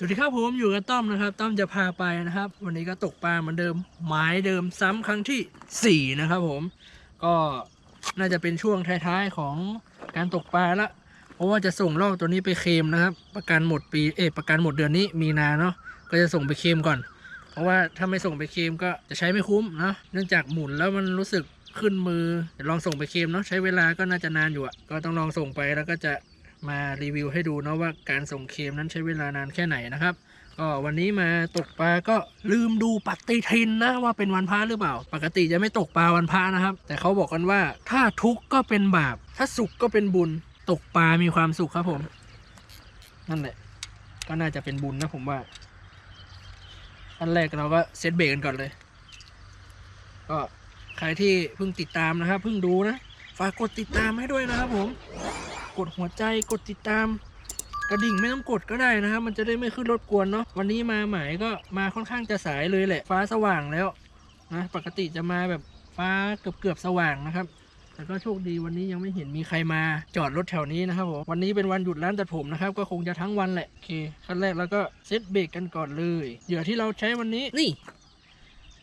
สวัสดีครับผมอยู่กับต้อมนะครับ ต้อมจะพาไปนะครับ วันนี้ก็ตกปลาเหมือนเดิมหมายเดิมซ้ำครั้งที่สี่นะครับผมก็น่าจะเป็นช่วงท้ายๆของการตกปลาละเพราะว่าจะส่งลอกตัวนี้ไปเคมนะครับ ประกันหมดปีเอะประกันหมดเดือนนี้มีนาเนาะก็จะส่งไปเคมก่อน เพราะว่าถ้าไม่ส่งไปเคมก็จะใช้ไม่คุ้มเนาะเนื่องจากหมุนแล้วมันรู้สึกขึ้นมือเดี๋ยวลองส่งไปเคมเนาะใช้เวลาก็น่าจะนานอยู่อะก็ต้องลองส่งไปแล้วก็จะ มารีวิวให้ดูเนาะว่าการส่งเคมนั้นใช้เวลานานแค่ไหนนะครับ ก็วันนี้มาตกปลาก็ลืมดูปฏิทินนะว่าเป็นวันพระหรือเปล่า ปกติจะไม่ตกปลาวันพระนะครับ แต่เขาบอกกันว่าถ้าทุกข์ก็เป็นบาป ถ้าสุขก็เป็นบุญ ตกปลามีความสุขครับผม นั่นแหละ ก็น่าจะเป็นบุญนะผมว่าอันแรกเราก็เซตเบรกกันก่อนเลย ก็ใครที่เพิ่งติดตามนะครับเพิ่งดูนะ ฝากกดติดตามให้ด้วยนะครับผม กดหัวใจกดติดตาม กระดิ่งไม่ต้องกดก็ได้นะครับ มันจะได้ไม่ขึ้นรบกวนเนาะวันนี้มาหมายก็มาค่อนข้างจะสายเลยแหละ ฟ้าสว่างแล้วนะปกติจะมาแบบฟ้าเกือบเกือบสว่างนะครับ แต่ก็โชคดีวันนี้ยังไม่เห็นมีใครมาจอดรถแถวนี้นะครับผมวันนี้เป็นวันหยุดร้านตัดผมนะครับ ก็คงจะทั้งวันแหละโอเคขั้นแรกแล้วก็เซตเบรกกันก่อนเลยเหยื่อที่เราใช้วันนี้นี่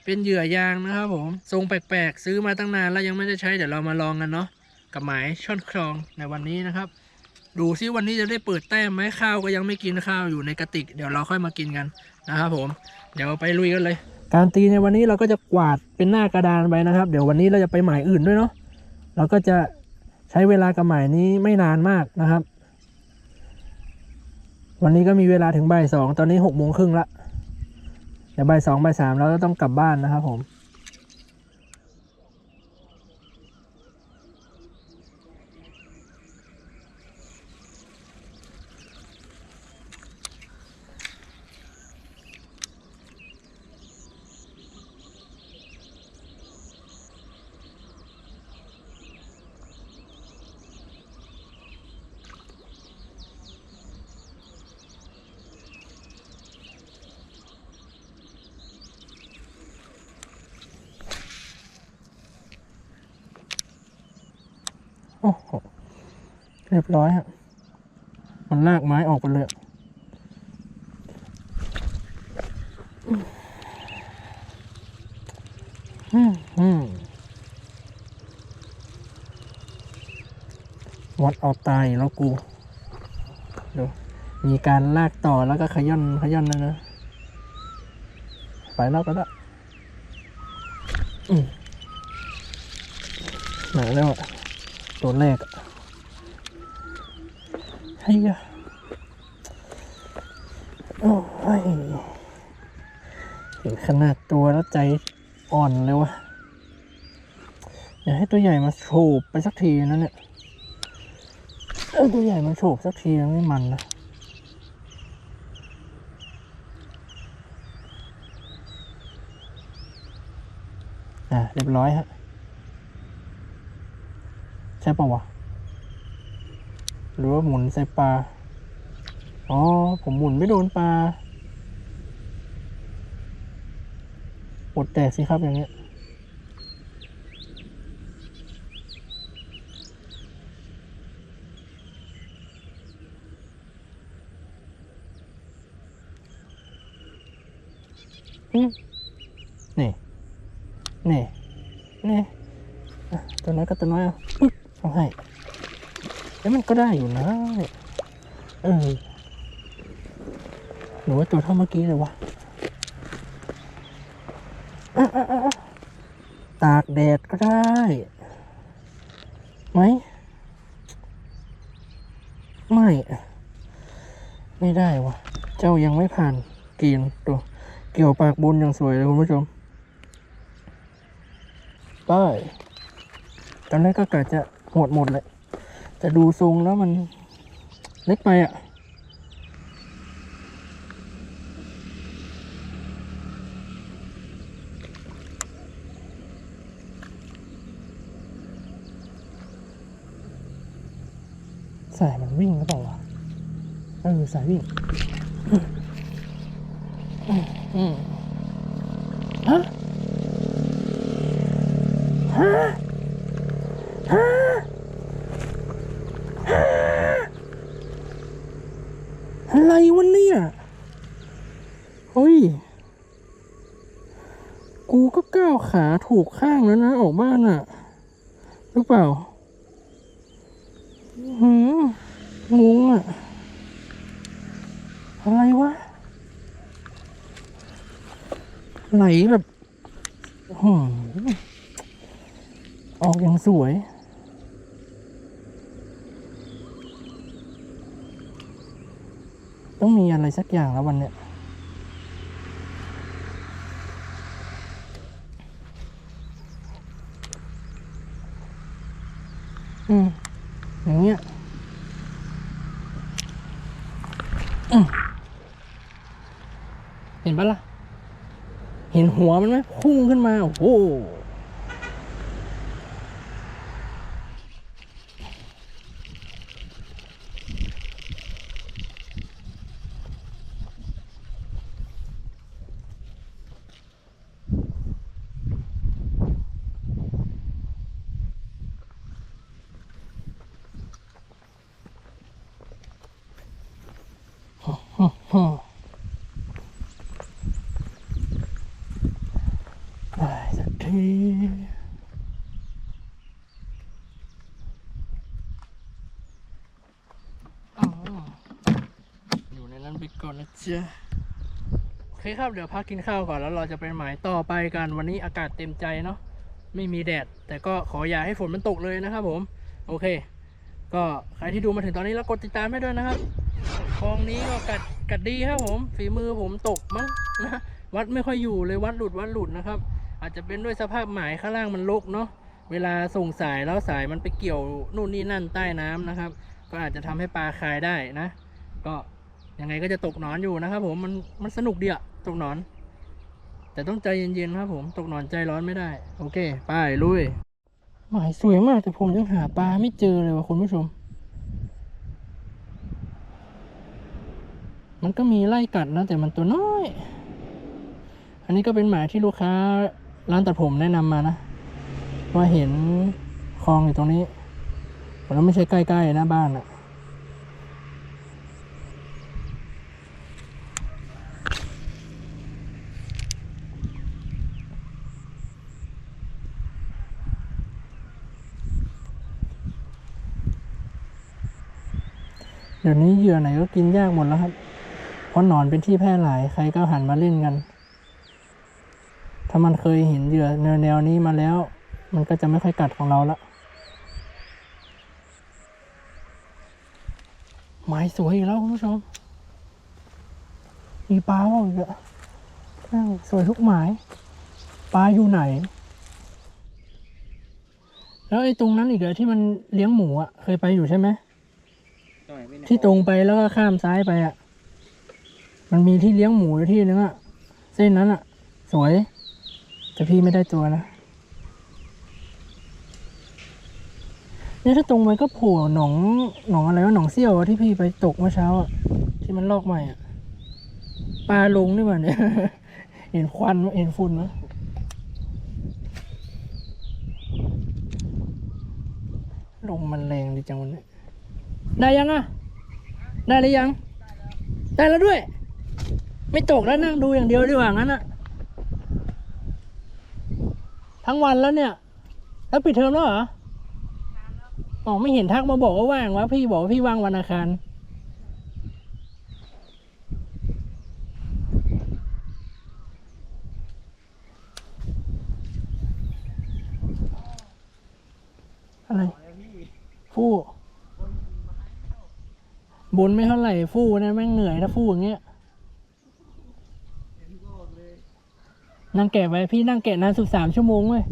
เป็นเหยื่อยางนะครับผม ทรงแปลกๆ ซื้อมาตั้งนานแล้วยังไม่ได้ใช้ เดี๋ยวเรามาลองกันเนาะ กับหมายช่อนคลองในวันนี้นะครับ ดูซิวันนี้จะได้เปิดแต้มไหมข้าวก็ยังไม่กินข้าวอยู่ในกระติก เดี๋ยวเราค่อยมากินกันนะครับผม เดี๋ยวไปลุยกันเลย การตีในวันนี้เราก็จะกวาดเป็นหน้ากระดานไปนะครับ เดี๋ยววันนี้เราจะไปหมายอื่นด้วยเนาะเราก็จะใช้เวลากับหมายนี้ไม่นานมากนะครับ วันนี้ก็มีเวลาถึงบ่ายสองตอนนี้หกโมงครึ่งละเดี๋ยวบ่ายสองบ่ายสามเราก็ต้องกลับบ้านนะครับผม อ้โหเรียบร้อยฮะมันลากไม้ออกไปเลยอืมอืมวัดเอาตายแล้วกูดูมีการลากต่อแล้วก็ขย่อนขย่อนนะนะไปแล้วไปแล้วอืมหนาแล้วอะ ตัวแรกอะไอ้ยะโอ้ยเห็นขนาดตัวแล้วใจอ่อนเลยวะอยากให้ตัวใหญ่มาโฉบไปสักทีนะเนี่ยเออตัวใหญ่มาโฉบสักทีไม่มันนะอะเรียบร้อยฮะ ช่ปะวะหรือว่าหมุนใส่ปลา อ๋อ ผมหมุนไม่โดนปลาปวดแตกสิครับอย่างเงี้ย นี่ นี่ นี่ ตัวน้อยก็ตัวน้อยอะปึ๊บ เอาให้แล้วมันก็ได้อยู่นะเออหนูว่าตัวเท่าเมื่อกี้เลยวะอะอะอะอะตากแดดก็ได้ไหมไม่ ไม่ได้วะเจ้ายังไม่ผ่านเกินตัว เกี่ยวปากบนอย่างสวยเลยคุณผู้ชมไปตอนแรกก็กะจะ หมดหมดเลย แต่ดูทรงแล้วมันเล็กไปอะสายมันวิ่งหรือเปล่าวะเออสายวิ่งฮะ ฮะ อะไรวะเนี่ยเฮ้ย กูก็ก้าวขาถูกข้างแล้วนะ ออกบ้านอะหรือเปล่าหืองงอะอะไรวะ ไหลแบบหือออกอย่างสวย ต้องมีอะไรสักอย่างแล้ววันเนี้ยอืมอย่างเงี้ยอืมเห็นปะล่ะ เห็นหัวมันไหมพุ่งขึ้นมา โอ้โห ฮึ่ม ได้สักทีอ๋ออยู่ในนั้นไปก่อนนะจ๊ะโอเคครับเดี๋ยวพักกินข้าวก่อนแล้วเราจะไปหมายต่อไปกันวันนี้อากาศเต็มใจเนาะไม่มีแดด แต่ก็ขออย่าให้ฝนมันตกเลยนะครับผม โอเค ก็ใครที่ดูมาถึงตอนนี้แล้วกดติดตามให้ด้วยนะครับคลองนี้ก็กัดกัดดีครับผม ฝีมือผมตกมั้งนะวัดไม่ค่อยอยู่เลยวัดหลุดวัดหลุดนะครับ อาจจะเป็นด้วยสภาพหมายข้างล่างมันลกเนาะเวลาส่งสายแล้วสายมันไปเกี่ยวนู่นนี่นั่นใต้น้ำนะครับ ก็อาจจะทำให้ปลาคายได้นะ ก็ยังไงก็จะตกหนอนอยู่นะครับ ผมมันมันสนุกดีอะตกหนอน แต่ต้องใจเย็นๆครับผมตกหนอนใจร้อนไม่ได้ โอเค ไปลุย หมายสวยมากแต่ผมยังหาปลาไม่เจอเลยว่ะคุณผู้ชม มันก็มีไล่กัดนะแต่มันตัวน้อย อันนี้ก็เป็นหมายที่ลูกค้าร้านตัดผมแนะนำมานะ ว่าเห็นคลองอยู่ตรงนี้แล้วไม่ใช่ใกล้ๆนะบ้านอะ ดี๋ยวนี้เหยื่อไหนก็กินยากหมดแล้วครับ เพราะหนอนเป็นที่แพร่หลายใครก็หันมาเล่นกัน ถ้ามันเคยเห็นเหยื่อแนวแนวๆนี้มาแล้ว มันก็จะไม่ค่อยกัดของเราละหมายสวยอีกแล้วคุณผู้ชม มีปลาบ้างอีกอะนั่งสวยทุกหมาย ปลาอยู่ไหน แล้วไอ้ตรงนั้นอีกอะที่มันเลี้ยงหมูอะเคยไปอยู่ใช่ไหม ที่ตรงไปแล้วก็ข้ามซ้ายไปอะ มันมีที่เลี้ยงหมูที่นึงอะ เส้นนั้นอะ สวย แต่พี่ไม่ได้ตัวนะ เนี่ยถ้าตรงไปก็โผล่หนองหนองอะไรวะหนองเซี่ยวที่พี่ไปตกเมื่อเช้าอะ ที่มันลอกใหม่อะ ปลาลงนี่หว่าเนี่ยเห็นควันเห็นฝุ่นไหมลมมันแรงดีจังวันนี้ ได้ยังอะ ได้หรือยัง ได้แล้วด้วย ไม่ตกแล้วนั่งดูอย่างเดียวดีกว่างั้นอะ ทั้งวันแล้วเนี่ย แล้วปิดเทอมแล้วเหรออ๋อไม่เห็นทักมาบอกว่าว่างวะพี่บอกว่าพี่ว่างวันอังคารอะไรฟู่ บนไม่เท่าไหร่ฟู่นะแม่งเหนื่อยถ้าฟู่อย่างเงี้ยนั่งแกะไว้พี่นั่งแกะนานสุดสามชั่วโมงเว้ย